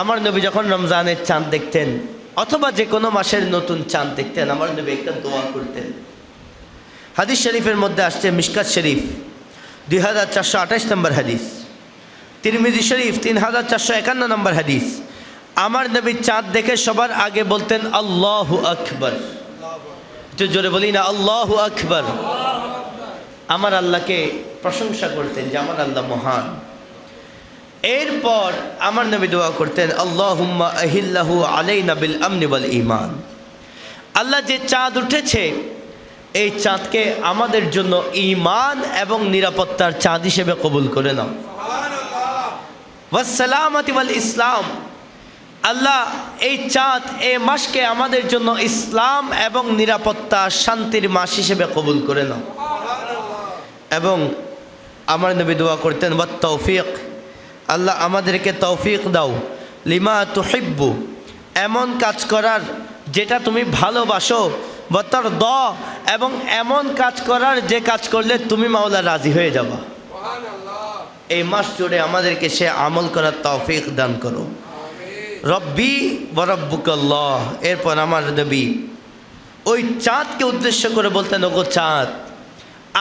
আমার নবী যখন রমজানের চাঁদ দেখতেন, অথবা যে কোনো মাসের নতুন চাঁদ দেখতেন, আমার নবী একটা দোয়া করতেন। হাদিস শরীফের মধ্যে আসছে মিশকাত শরীফ, দুই হাজার চারশো আঠাশ নম্বর হাদিস। তিরমিজি শরীফ, তিন হাজার চারশো একান্ন নম্বর হাদিস। আমার নবী চাঁদ দেখে সবার আগে বলতেন, আল্লাহ আকবর। একটু জোরে বলি না, আল্লাহ আকবর। আমার আল্লাহকে প্রশংসা করতেন যে আমার আল্লাহ মহান। এরপর আমার নবী দোয়া করতেন আল্লাহুম্মা আহিল্লাহু আলাইনা বিল আমনি ওয়াল ঈমান। আল্লাহ যে চাঁদ উঠেছে এই চাঁদকে আমাদের জন্য ইমান এবং নিরাপত্তার চাঁদ হিসেবে কবুল করে নাও। ওয়াসসালামাতি ওয়াল ইসলাম। আল্লাহ এই চাঁদ এই মাসকে আমাদের জন্য ইসলাম এবং নিরাপত্তা শান্তির মাস হিসেবে কবুল করে নাও। এবং আমার নবী দোয়া করতেন বা তৌফিক আল্লাহ আমাদেরকে তৌফিক দাও। লিমা তুহিব্বু এমন কাজ করার যেটা তুমি ভালোবাসো বতর দ এবং এমন কাজ করার যে কাজ করলে তুমি মাওলা রাজি হয়ে যাবা। এই মাস জুড়ে আমাদেরকে সে আমল করার তৌফিক দান করো। রব্বি বরব্বুকল্লাহ এরপর আমার নবী। ওই চাঁদকে উদ্দেশ্য করে বলতেন ওগো চাঁদ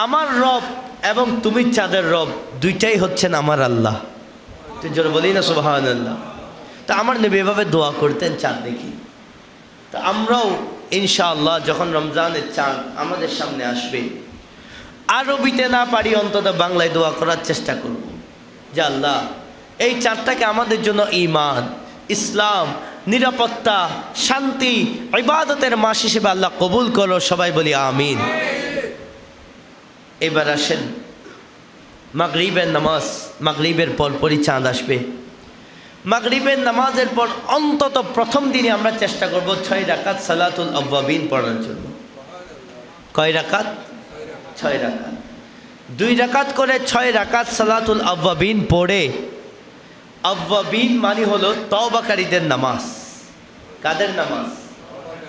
আমার রব এবং তুমি চাঁদের রব দুইটাই হচ্ছেন আমার আল্লাহ। তুই জোর বলি না সুবাহান আল্লাহ তা আমার নবী এভাবে দোয়া করতেন চাঁদ দেখি। তা আমরাও, ইনশাআল্লাহ, যখন রমজানের চাঁদ আমাদের সামনে আসবে, আরবিতে না পারি অন্তত বাংলায় দোয়া করার চেষ্টা করব। যে আল্লাহ, এই চাঁদটাকে আমাদের জন্য ইমান ইসলাম, নিরাপত্তা, শান্তি, ইবাদতের মাস হিসেবে আল্লাহ কবুল করো, সবাই বলি আমিন। এবার আসেন মাগরিবের নামাজ, মাগরিবের পর পরই চাঁদ আসবে। মাগরিবের নামাজের পর অন্তত প্রথম দিনে আমরা চেষ্টা করব ছয় রাকাত সালাতুল আব্বাবিন পড়ার জন্য। কয় রাকাত? ছয় রাকাত। দুই রাকাত করে ছয় রাকাত সালাতুল আব্বাবিন পড়ে। আব্বাবিন মানে হলো তওবাকারীদের নামাজ। কাদের নামাজ?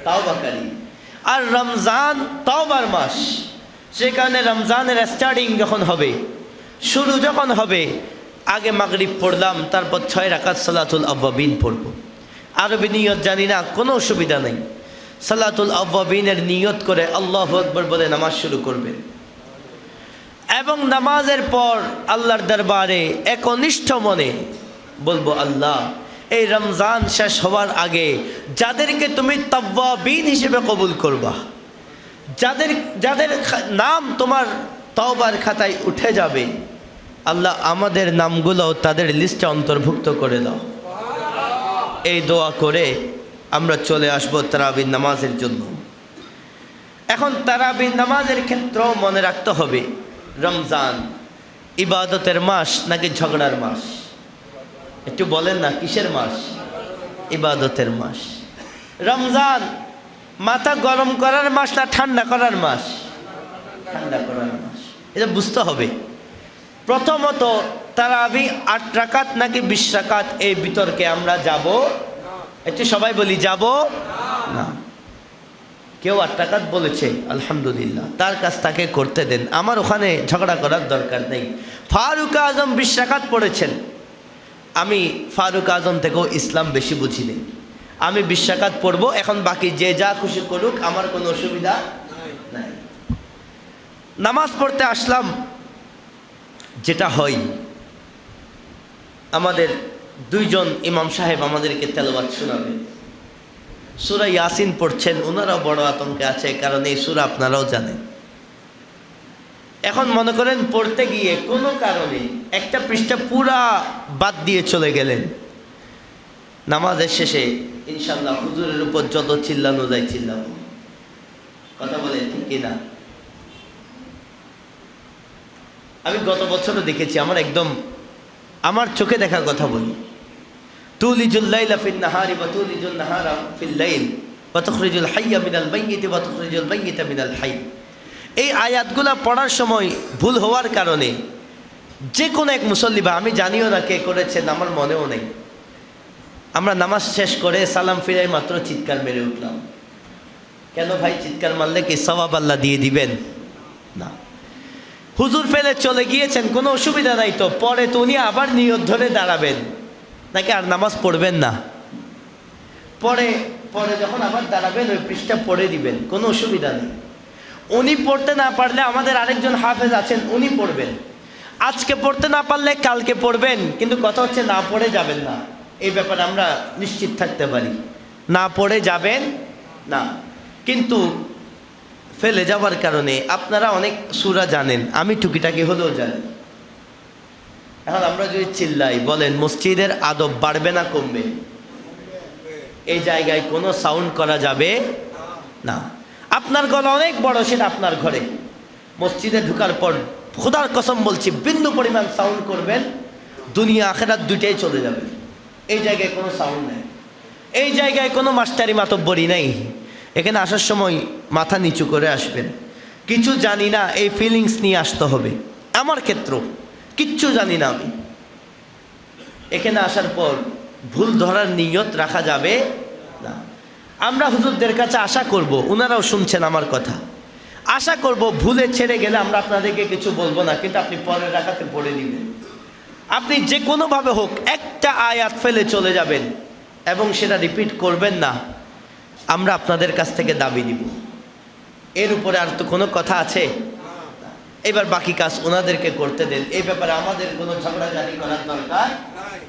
তাওবাকারী। আর রমজান তওবার মাস সে কারণে রমজানের স্টার্টিং যখন হবে শুরু যখন হবে, আগে মাগরিব পড়লাম, তারপর ছয় রাকাত সালাতুল আব্বাবিন পড়ব। আরবি নিয়ত জানি না, কোনো অসুবিধা নেই। সালাতুল আব্বাবিনের নিয়ত করে আল্লাহ আকবর বলে নামাজ শুরু করবেন এবং নামাজের পর আল্লাহর দরবারে একনিষ্ঠ মনে বলব, আল্লাহ, এই রমজান শেষ হওয়ার আগে যাদেরকে তুমি তব্বাবিন হিসেবে কবুল করবা, যাদের যাদের নাম তোমার তওবার খাতায় উঠে যাবে। আল্লাহ আমাদের নামগুলো তাদের লিস্টে অন্তর্ভুক্ত করে দাও। এই দোয়া করে আমরা চলে আসব তারাবিন নামাজের জন্য। এখন তারাবিন নামাজের ক্ষেত্রেও মনে রাখতে হবে, রমজান ইবাদতের মাস নাকি ঝগড়ার মাস? একটু বলেন না, কিসের মাস? ইবাদতের মাস। রমজান মাথা গরম করার মাস না ঠান্ডা করার মাস? ঠান্ডা করার মাস। এটা বুঝতে হবে। প্রথমত, তারাবি আট রাকাত নাকি বিশ রাকাত, এই বিতর্কে আমরা যাব। একটু সবাই বলি, যাব? না। কেউ আট টাকাত বলেছে, আলহামদুলিল্লাহ। তার কাজ তাকে করতে দেন। আমার ওখানে ঝগড়া করার দরকার নেই। ফারুক আজম বিশ রাকাত পড়েছেন। আমি ফারুক আজম থেকেও ইসলাম বেশি বুঝি নেই আমি বিশ্বাকাত পড়ব, এখন বাকি যে যা খুশি করুক, আমার কোনো অসুবিধা নামাজ পড়তে আসলাম। যেটা হয়, আমাদের দুইজন ইমাম সাহেব আমাদেরকে তেলাওয়াত শোনাবে। সুরা ইয়াসিন পড়ছেন ওনারাও বড় আতঙ্কে আছে কারণ এই সুরা আপনারাও জানেন। এখন মনে করেন, পড়তে গিয়ে কোনো কারণে একটা পৃষ্ঠা পুরা বাদ দিয়ে চলে গেলেন। নামাজের শেষে ইনশাল্লাহ হুজুরের উপর যত চিল্লানো যায়, চিল্লাবো। কথা বলেন ঠিক কিনা? আমি গত বছরও দেখেছি, আমার একদম, আমার চোখে দেখা কথা বলি। মিনাল হাই। এই আয়াতগুলা পড়ার সময় ভুল হওয়ার কারণে যে কোনো এক মুসল্লি, বা আমি জানিও না কে করেছেন, আমার মনেও নেই। আমরা নামাজ শেষ করে সালাম ফিরাই মাত্র চিৎকার মেরে উঠলাম। কেন ভাই, চিৎকার মারলে কি সবাব আল্লাহ দিয়ে দিবেন? না। হুজুর ফেলে চলে গিয়েছেন, কোনো অসুবিধা নাই তো, পরে তো উনি আবার নিয়ত ধরে দাঁড়াবেন। নাকি আর নামাজ পড়বেন না? পরে পরে যখন আবার দাঁড়াবেন, ওই পৃষ্ঠা পড়ে দিবেন, কোনো অসুবিধা নেই। উনি পড়তে না পারলে আমাদের আরেকজন হাফেজ আছেন, উনি পড়বেন। আজকে পড়তে না পারলে কালকে পড়বেন, কিন্তু কথা হচ্ছে না পড়ে যাবেন না। এই ব্যাপারে আমরা নিশ্চিত থাকতে পারি। না পড়ে যাবেন, না। কিন্তু ফেলে যাওয়ার কারণে আপনারা অনেক সুরা জানেন, আমি টুকিটাকি হলেও জানি। এখন আমরা যদি চিল্লাই, বলেন, মসজিদের আদব বাড়বে না কমবে? এই জায়গায় কোনো সাউন্ড করা যাবে না। আপনার গলা অনেক বড়, সেটা আপনার ঘরে। মসজিদে ঢুকার পর খোদার কসম বলছি, বিন্দু পরিমাণ সাউন্ড করবেন, দুনিয়া আখেরাত দুইটাই চলে যাবে। এই জায়গায় কোনো সাউন্ড নেই। এই জায়গায় কোনো মাস্টারি মাতব্বরি নেই। এখানে আসার সময় মাথা নিচু করে আসবেন। কিছু জানি না, এই ফিলিংস নিয়ে আসতে হবে। আমার ক্ষেত্র, কিচ্ছু জানি না আমি। এখানে আসার পর ভুল ধরার নিয়ত রাখা যাবে না। আমরা হুজুরদের কাছে আশা করব ওনারাও শুনছেন আমার কথা। আশা করব ভুলে ছেড়ে গেলে আমরা আপনাদেরকে কিছু বলব না, কিন্তু আপনি পরের রাখাতে পড়ে নেবেন। আপনি যে কোনোভাবে হোক একটা আয়াত ফেলে চলে যাবেন এবং সেটা রিপিট করবেন না। আমরা আপনাদের কাছ থেকে দাবি দিব এর উপরে আর তো কোনো কথা আছে? এবার বাকি কাজ ওনাদেরকে করতে দেন। এই ব্যাপারে আমাদের কোনো ঝগড়াঝাড়ি করার দরকার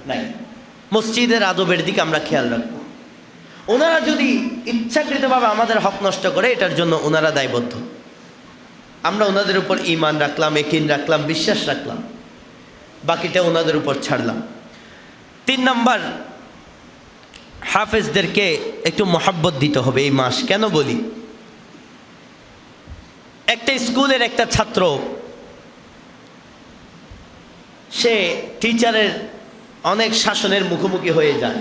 নাই। মসজিদের আদবের দিকে আমরা খেয়াল রাখব। ওনারা যদি ইচ্ছাকৃতভাবে আমাদের হক নষ্ট করে, এটার জন্য ওনারা দায়বদ্ধ। আমরা ওনাদের উপর ইমান রাখলাম, একিন রাখলাম, বিশ্বাস রাখলাম। বাকিটা ওনাদের উপর ছাড়লাম। তিন নম্বর হাফেজদেরকে একটু মহাব্বত দিতে হবে এই মাস, কেন বলি? একটা স্কুলের একটা ছাত্র, সে টিচারের অনেক শাসনের মুখোমুখি হয়ে যায়।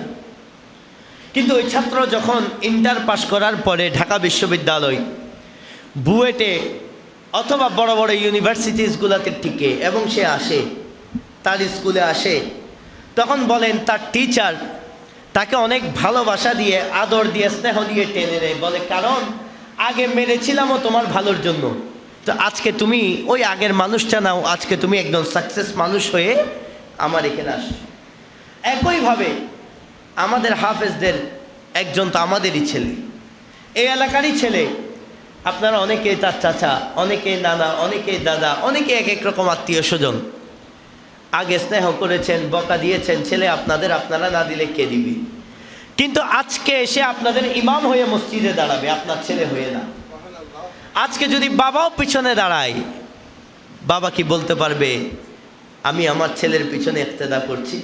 কিন্তু ওই ছাত্র যখন ইন্টার পাস করার পরে ঢাকা বিশ্ববিদ্যালয় বুয়েটে অথবা বড় বড় ইউনিভার্সিটিসগুলোতে টিকে এবং সে আসে, তার স্কুলে আসে, তখন বলেন তার টিচার তাকে অনেক ভালোবাসা দিয়ে, আদর দিয়ে, স্নেহ দিয়ে টেনে নেয়। বলে, কারণ আগে মেরেছিলামও তোমার ভালোর জন্য। তো আজকে তুমি ওই আগের মানুষটা নাও, আজকে তুমি একদম সাকসেস মানুষ হয়ে আমার এখানে আসো। একইভাবে আমাদের হাফেজদের একজন তো আমাদেরই ছেলে। এই এলাকারই ছেলে। আপনারা অনেকে তার চাচা, অনেকে নানা, অনেকে দাদা, অনেকে এক এক রকম আত্মীয় স্বজন আগে স্নেহ করেছেন, বকা দিয়েছেন, ছেলে আপনাদের, আপনারা না দিলে কে দিবে? কিন্তু আজকে এসে আপনাদের ইমাম হয়ে মসজিদে দাঁড়াবে, আপনার ছেলে হয়ে না। আজকে যদি বাবাও পিছনে দাঁড়ায়, বাবা কি বলতে পারবে, আমি আমার ছেলের পিছনে একতেদা করছি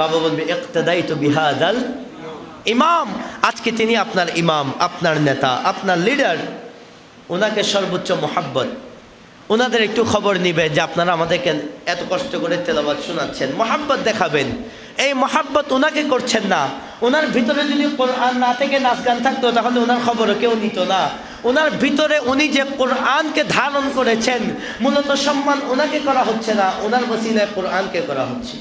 বাবা বলবে একতেদাই তো বিহাদাল ইমাম। আজকে তিনি আপনার ইমাম, আপনার নেতা, আপনার লিডার ওনাকে সর্বোচ্চ মোহাব্বত। ওনাদের একটু খবর নিবে যে আপনারা আমাদেরকে এত কষ্ট করে তেলাবাদ শোনাচ্ছেন। মোহাব্বত দেখাবেন। এই মোহাব্বত ওনাকে করছেন না। ওনার ভিতরে যদি কোরআন না থেকে নাচ গান থাকতো, তাহলে ওনার খবরও কেউ নিত না। ওনার ভিতরে উনি যে কোরআনকে ধারণ করেছেন, মূলত সম্মান ওনাকে করা হচ্ছে না, ওনার বসিলায় কোরআনকে করা হচ্ছে।